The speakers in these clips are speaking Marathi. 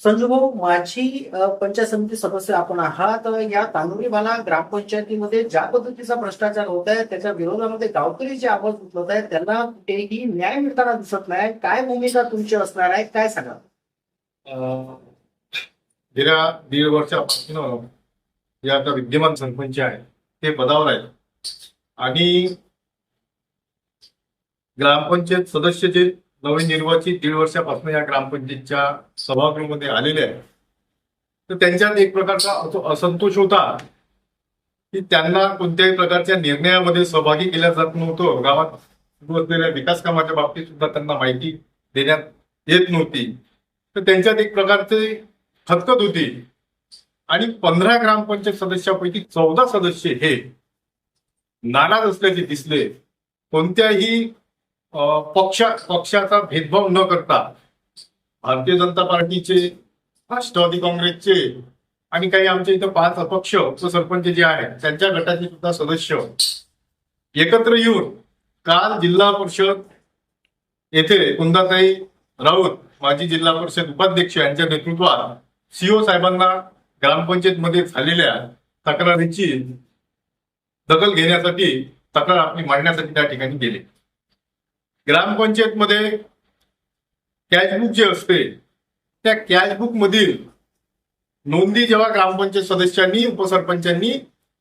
संजू भाऊ माझी पंचायत समिती सदस्य आपण आहात. अ, या तांदुळीवाला ग्रामपंचायतीमध्ये ज्या पद्धतीचा भ्रष्टाचार होत आहे त्याच्या विरोधामध्ये गावकरी जे आवाज उठवत आहेत त्यांना कुठेही न्याय मिळताना दिसत नाही. काय भूमिका तुमची असणार आहे काय सांगा गेल्या दीड वर्षापासून जे आता विद्यमान सरपंच आहे ते पदावर आहेत. आणि ग्रामपंचायत सदस्य जे नवनिर्वाचित दीड वर्षापासून या ग्रामपंचायतच्या सभागृहामध्ये आलेले आहेत. तर त्यांच्यात एक प्रकारचा असो- असंतोष होता की त्यांना कोणत्याही प्रकारच्या निर्णयामध्ये सहभागी केल्या जात नव्हतं. गावात सुरू असलेल्या विकास कामाच्या बाबतीत सुद्धा त्यांना माहिती देण्यात येत नव्हती. तर त्यांच्यात एक प्रकारचे खतखत होती. आणि पंधरा ग्रामपंचायत सदस्यापैकी चौदा सदस्य हे नाराज असल्याचे दिसले. कोणत्याही पक्षा पक्षाचा भेदभाव न करता भारतीय जनता पार्टीचे राष्ट्रवादी काँग्रेसचे आणि काही आमच्या इथं पाच अपक्ष उपसरपंच जे आहेत त्यांच्या गटाचे सुद्धा सदस्य एकत्र येऊन काल जिल्हा परिषद येथे कुंदाताई राऊत माजी जिल्हा परिषद उपाध्यक्ष यांच्या नेतृत्वात सीओ साहेबांना ग्रामपंचायत मध्ये झालेल्या तक्रारीची दखल घेण्यासाठी तक्रार आपली मांडण्यासाठी त्या ठिकाणी गेले. ग्रामपंचायतमध्ये कॅशबुक जे असते त्या कॅशबुक मधील नोंदी जेव्हा ग्रामपंचायत सदस्यांनी उपसरपंचांनी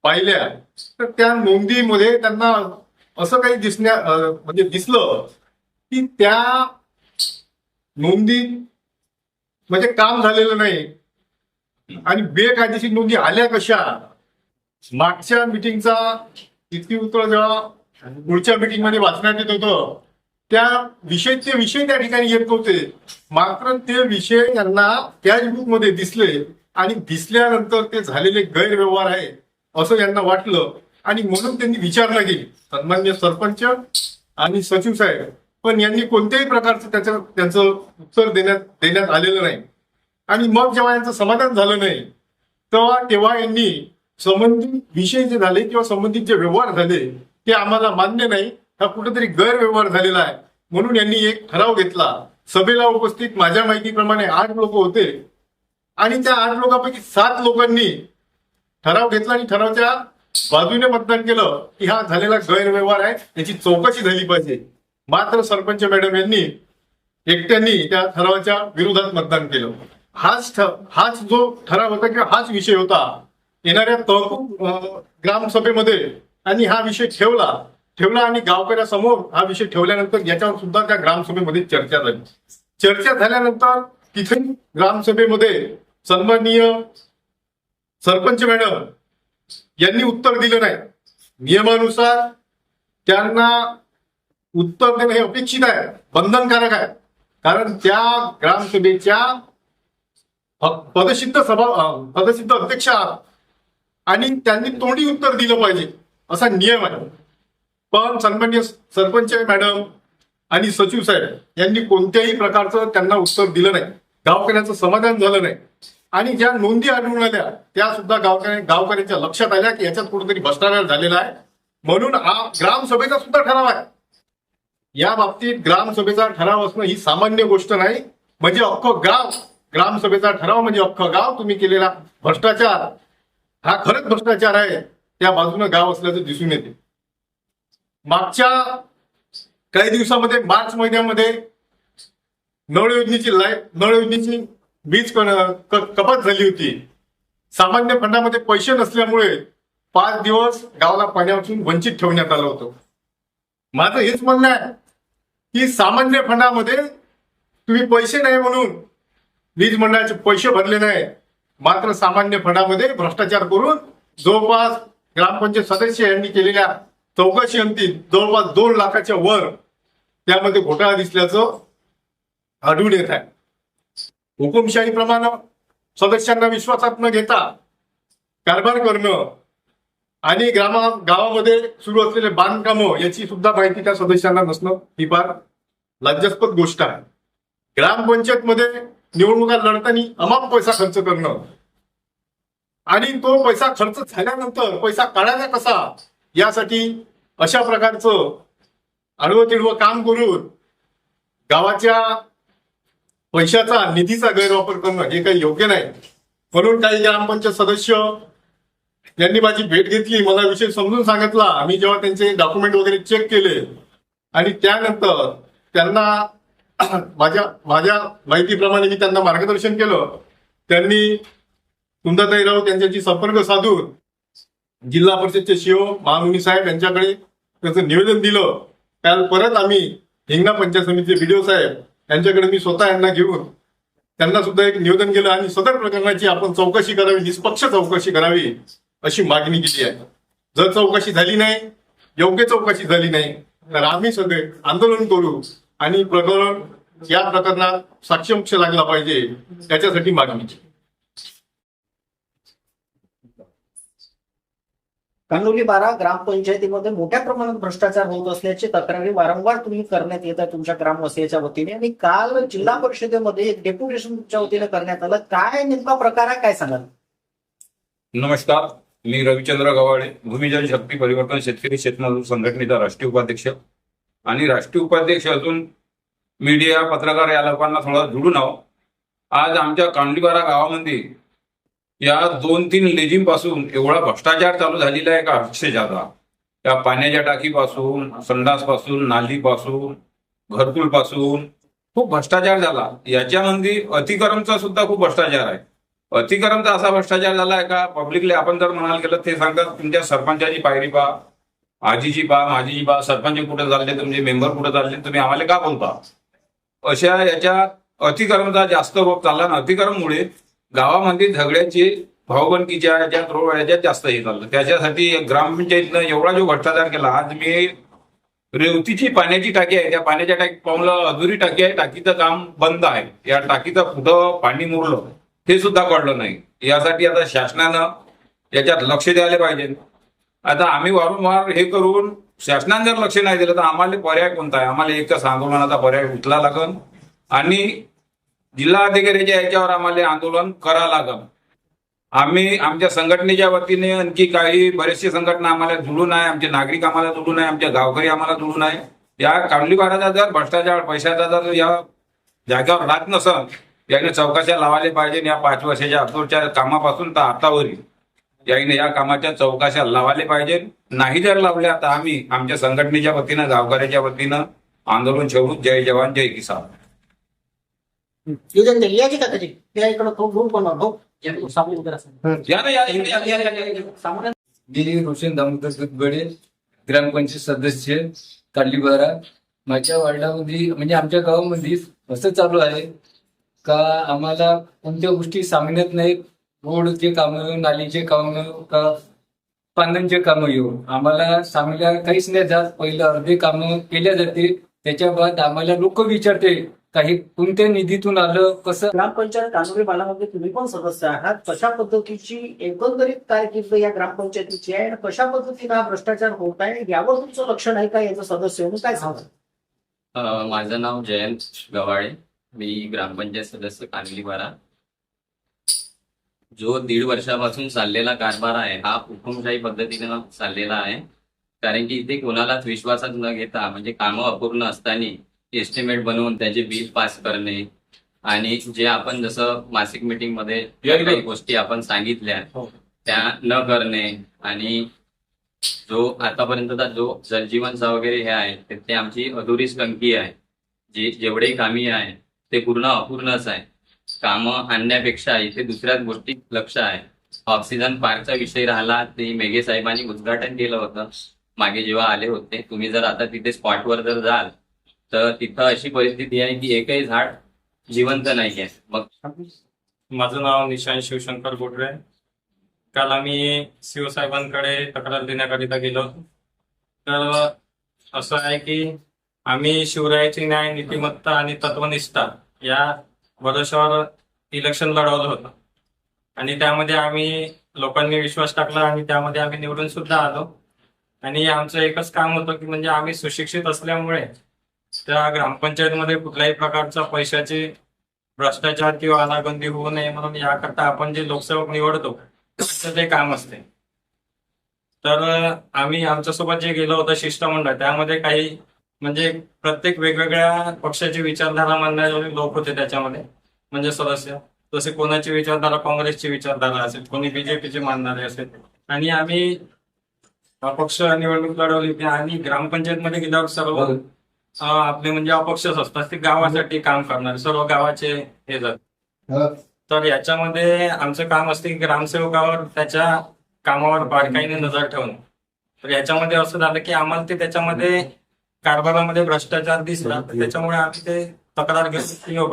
पाहिल्या तर त्या नोंदीमध्ये त्यांना असं काही दिसण्या म्हणजे दिसलं की त्या नोंदी म्हणजे काम झालेलं नाही. आणि बेकायदेशीर नोंदी आल्या कशा? मागच्या मिटिंगचा इतकी उत्तर जेव्हा पुढच्या मिटिंगमध्ये वाचण्यात येत होतं त्या विषयचे विषय त्या ठिकाणी येत नव्हते. मात्र ते विषय त्यांना त्याच मध्ये दिसले आणि दिसल्यानंतर ते झालेले गैरव्यवहार आहे असं यांना वाटलं. आणि म्हणून त्यांनी विचारणा केली सन्मान्य सरपंच आणि सचिव साहेब पण यांनी कोणत्याही प्रकारचं त्याचं त्यांचं उत्तर देण्यात देण्यात आलेलं नाही. आणि मग जेव्हा यांचं समाधान झालं नाही तेव्हा तेव्हा यांनी संबंधित विषय जे झाले किंवा संबंधित जे व्यवहार झाले ते आम्हाला मान्य नाही. हा कुठेतरी गैरव्यवहार झालेला आहे. म्हणून यांनी एक ठराव घेतला. सभेला उपस्थित माझ्या माहितीप्रमाणे आठ लोक होते. आणि त्या आठ लोकांपैकी सात लोकांनी ठराव घेतला आणि ठरावच्या बाजूने मतदान केलं की हा झालेला गैरव्यवहार आहे. याची चौकशी झाली पाहिजे. मात्र सरपंच मॅडम यांनी एकट्यांनी त्या ठरावाच्या विरोधात मतदान केलं. हाच ठ- हाच जो ठराव होता किंवा हाच विषय होता येणाऱ्या तहकूब ग्रामसभेमध्ये आणि हा विषय ठेवला. ठेवला आणि गावकऱ्यासमोर हा विषय ठेवल्यानंतर याच्यावर सुद्धा त्या ग्रामसभेमध्ये चर्चा झाली. चर्चा झाल्यानंतर तिथे ग्रामसभेमध्ये सन्माननीय सरपंच मॅडम यांनी उत्तर दिलं नाही. नियमानुसार त्यांना उत्तर देणं हे अपेक्षित आहे बंधनकारक आहे. कारण त्या ग्रामसभेच्या पदसिद्ध सभा पदसिद्ध अध्यक्ष आहात आणि त्यांनी तोंडी उत्तर दिलं पाहिजे असा नियम आहे. पण सन्मान्य सरपंच मॅडम आणि सचिव साहेब यांनी कोणत्याही प्रकारचं त्यांना उत्तर दिलं नाही. गावकऱ्यांचं समाधान झालं नाही. आणि ज्या नोंदी आढळून आल्या त्या सुद्धा गावकऱ्या गावकऱ्यांच्या लक्षात आल्या की याच्यात कुठेतरी भ्रष्टाचार झालेला आहे. म्हणून हा ग्रामसभेचा सुद्धा ठराव आहे. या बाबतीत ग्रामसभेचा ठराव असणं ही सामान्य गोष्ट नाही. म्हणजे अख्खं गाव ग्रामसभेचा ठराव म्हणजे अख्खं गाव तुम्ही केलेला भ्रष्टाचार. हा खरंच भ्रष्टाचार आहे. त्या बाजूनं गाव असल्याचं दिसून येते. मागच्या काही दिवसामध्ये मार्च महिन्यामध्ये नळ योजनेची लाइट नळ योजनेची वीज कपात झाली होती. सामान्य फंडामध्ये पैसे नसल्यामुळे पाच दिवस गावाला पाण्यापासून वंचित ठेवण्यात आलं होतं. माझं हेच म्हणणं आहे की सामान्य फंडामध्ये तुम्ही पैसे नाही म्हणून वीज मंडळाचे पैसे भरले नाही. मात्र सामान्य फंडामध्ये भ्रष्टाचार करून जवळपास ग्रामपंचायत सदस्य यांनी केलेल्या चौकशी अंती जवळपास दोन लाखाच्या वर त्यामध्ये घोटाळा दिसल्याचं आढळून येत आहे. हुकुमशाही प्रमाण सदस्यांना विश्वासात न घेता कारभार करणं आणि ग्रामा गावामध्ये सुरू असलेले बांधकामं याची सुद्धा माहिती त्या सदस्यांना नसणं ही फार लज्जास्पद गोष्ट आहे. ग्रामपंचायतमध्ये निवडणुका लढताना अमाप पैसा खर्च करणं आणि तो पैसा खर्च झाल्यानंतर पैसा काढायचा कसा यासाठी अशा प्रकारचं आडवं तिडवं काम करून गावाच्या पैशाचा निधीचा गैरवापर करणं हे काही योग्य नाही. म्हणून काही ग्रामपंचायत सदस्य यांनी माझी भेट घेतली मला विषय समजून सांगितला. आम्ही जेव्हा त्यांचे डॉक्युमेंट वगैरे चेक केले आणि त्यानंतर त्यांना माझ्या माझ्या माहितीप्रमाणे मी त्यांना मार्गदर्शन केलं. त्यांनी कुंदाताई राऊत यांच्याशी संपर्क साधून जिल्हा परिषदचे शिओ महामुनी साहेब यांच्याकडे त्याचं निवेदन दिलं. काल परत आम्ही हिंगणा पंचायत समितीचे बीडीओ साहेब यांच्याकडे मी स्वतः यांना घेऊन त्यांना सुद्धा एक निवेदन केलं आणि सदर प्रकरणाची आपण चौकशी करावी निष्पक्ष चौकशी करावी अशी मागणी केली आहे. जर चौकशी झाली नाही योग्य चौकशी झाली नाही तर आम्ही सगळे आंदोलन करू आणि प्रकरण या प्रकरणात साक्षमक्ष लागला पाहिजे त्याच्यासाठी मागणी केली. कांडोली बारा ग्रामपंचायतीमध्ये मोठ्या प्रमाणात भ्रष्टाचार होत असल्याची तक्रारी वारंवार तुम्ही करण्यात येत आहे तुमच्या ग्रामवासियाच्या वतीने. आणि काल जिल्हा परिषदेमध्ये एक डेप्युटेशन तुमच्या वतीने करण्यात आलं. काय नेमका प्रकार आहे? काय सांगाल? नमस्कार. मी रविचंद्र गव्हाळे भूमिजन शक्ती परिवर्तन शेतकरी शेतमजूर संघटनेचा राष्ट्रीय उपाध्यक्ष. आणि राष्ट्रीय उपाध्यक्ष असून मीडिया पत्रकार या लोकांना थोडा जुडून आहो. आज आमच्या कांडलीबारा गावामध्ये या दोन तीन लेजिमपासून एवढा भ्रष्टाचार चालू झालेला आहे का अक्षय जादा या पाण्याच्या टाकीपासून संडासपासून नाली पासून घरकुलपासून खूप भ्रष्टाचार झाला. याच्यामध्ये अतिक्रमचा सुद्धा खूप भ्रष्टाचार आहे. अतिक्रमचा असा भ्रष्टाचार झाला आहे का? पब्लिकली आपण जर म्हणाल गेलं ते सांगतात तुमच्या सरपंचाची पायरी पा आजीची पा माझीची पा सरपंच कुठे चालले? तुमचे मेंबर कुठे चालले? तुम्ही आम्हाला का बोलता? अशा याच्यात अतिक्रमचा जास्त रोग चालला आणि अतिक्रममुळे गावामध्ये झगड्याची भावबंदकीच्या ज्या रोग याच्यात जास्त हे चाललं. त्याच्यासाठी ग्रामपंचायतीनं एवढा जो भ्रष्टाचार केला आज मी रेवतीची पाण्याची टाकी आहे. त्या पाण्याच्या टाकी पाहुला अधुरी टाकी आहे. टाकीचं काम बंद आहे. या टाकीचं कुठं पाणी मुरलं. हे सुद्धा कळलं नाही. यासाठी आता शासनानं याच्यात लक्ष द्यायला पाहिजे. आता आम्ही वारंवार हे करून शासनानं जर लक्ष नाही दिलं तर आम्हाला पर्याय कोणता आहे? आम्हाला एकच आंदोलनाचा पर्याय उचला लागन. आणि जिल्हा अधिकाऱ्याच्या याच्यावर आम्हाला आंदोलन करा लागल. आम्ही आमच्या संघटनेच्या वतीने आणखी काही बरेचसे संघटना आम्हाला जुळून आहे आमचे नागरिक आम्हाला जुळून आहे आमचे गावकरी आम्हाला जुळून आहे या कांडलीपाड्याचा जर भ्रष्टाचार पैशाचा जर या जागेवर राहत नसल याने चौकशा लावायला पाहिजे. या पाच वर्षाच्या अगोदरच्या कामापासून तर आतावरील याने या कामाच्या चौकशा लावायला पाहिजे. नाही जर लावल्या तर आम्ही आमच्या संघटनेच्या वतीनं गावकऱ्याच्या वतीनं आंदोलन छेडू जय जवान जय किसान. का त्याची त्या इकडं तो दूर बनवा भाऊ. या ना, या, या, या, या, या, या, या. सामने मी रोशन दामोदर दुधबडे ग्रामपंचायत सदस्य काडलीबारा माझ्या वार्डामध्ये म्हणजे आमच्या गावामध्ये असं चालू आहे का आम्हाला कोणत्या गोष्टी सांगण्यात नाहीत? रोडचे कामं नालीचे कामं का पाण्याचे कामं येऊ आम्हाला सांगल्या काहीच नाही जात. पहिलं अर्धे कामं केल्या जाते. त्याच्या बाद आम्हाला लोक विचारते. काही कोणत्या निधीतून आलं कसं? ग्रामपंचायत कानोली बालामध्ये तुम्ही पण सदस्य आहात. कशा पद्धतीची एकंदरीत कारकीर्द या ग्रामपंचायतीची आहे आणि कशा पद्धतीने हा भ्रष्टाचार होत आहे यावर तुमचं लक्ष नाही का? याचं सदस्य म्हणून काय सांगा अ, माझं नाव जयंत गवाळे. मी ग्रामपंचायत सदस्य कानलीपारा जो दीड वर्षापासून चाललेला कारभार आहे हा हुकुमशाही पद्धतीनं चाललेला आहे. कारण की इथे कोणालाच विश्वासात न घेता म्हणजे कामं अपूर्ण असताना एस्टिमेट बनवून त्याचे बिल पास करणे. आणि जे आपण जसं मासिक मीटिंगमध्ये काही गोष्टी आपण सांगितल्या हो. त्या न करणे आणि जो आतापर्यंतचा जो जलजीवनचा वगैरे हे आहे ते- ते आमची अधुरीच टंकी आहे. जी जेवढे कामी आहे ते पूर्ण अपूर्णच आहे. कामं आणण्यापेक्षा इथे दुसऱ्याच गोष्टी लक्ष आहे. ऑक्सिजन पार्कचा विषय राहिला ते मेघे साहेबांनी उद्घाटन केलं होतं. मागे जेव्हा आले होते तुम्ही जर आता तिथे स्पॉटवर जर जाल तर तिथं अशी परिस्थिती आहे की एकही झाड जिवंत नाही आहे. मग माझं नाव निशांत शिवशंकर बोटरे काल आम्ही शिवसाहेबांकडे तक्रार देण्याकरिता गेलो होतो. तर असं आहे की आम्ही शिवरायाची न्याय नीतिमत्ता आणि तत्वनिष्ठा या भरोशावर इलेक्शन लढवलं होतं. आणि त्यामध्ये आम्ही लोकांनी विश्वास टाकला आणि त्यामध्ये आम्ही निवडून सुद्धा आलो. आणि आमचं एकच काम होतं की म्हणजे आम्ही सुशिक्षित असल्यामुळे त्या ग्रामपंचायतमध्ये कुठल्याही प्रकारचा पैशाची भ्रष्टाचार किंवा अनागंदी होऊ नये म्हणून याकरता आपण जे लोकसेवक निवडतो ते काम असते. तर आम्ही आमच्यासोबत जे गेलो होतं शिष्टमंडळ त्यामध्ये काही म्हणजे प्रत्येक वेगवेगळ्या पक्षाची विचारधारा मानणारे लोक होते त्याच्यामध्ये. म्हणजे सदस्य जसे कोणाची विचारधारा काँग्रेसची विचारधारा असेल कोणी बीजेपीची मानणारे असेल. आणि आम्ही अपक्ष निवडणूक लढवली आणि ग्रामपंचायतमध्ये गेल्यावर सर्व आपले म्हणजे अपक्षच असतात ते गावासाठी काम करणारे सर्व गावाचे हे जात. तर याच्यामध्ये आमचं काम असते की ग्रामसेवकावर त्याच्या कामावर बारकाईने नजर ठेवणं. तर याच्यामध्ये असं झालं की आम्हाला ते त्याच्यामध्ये कारभारामध्ये भ्रष्टाचार दिसला त्याच्यामुळे आम्ही ते तक्रार घेऊन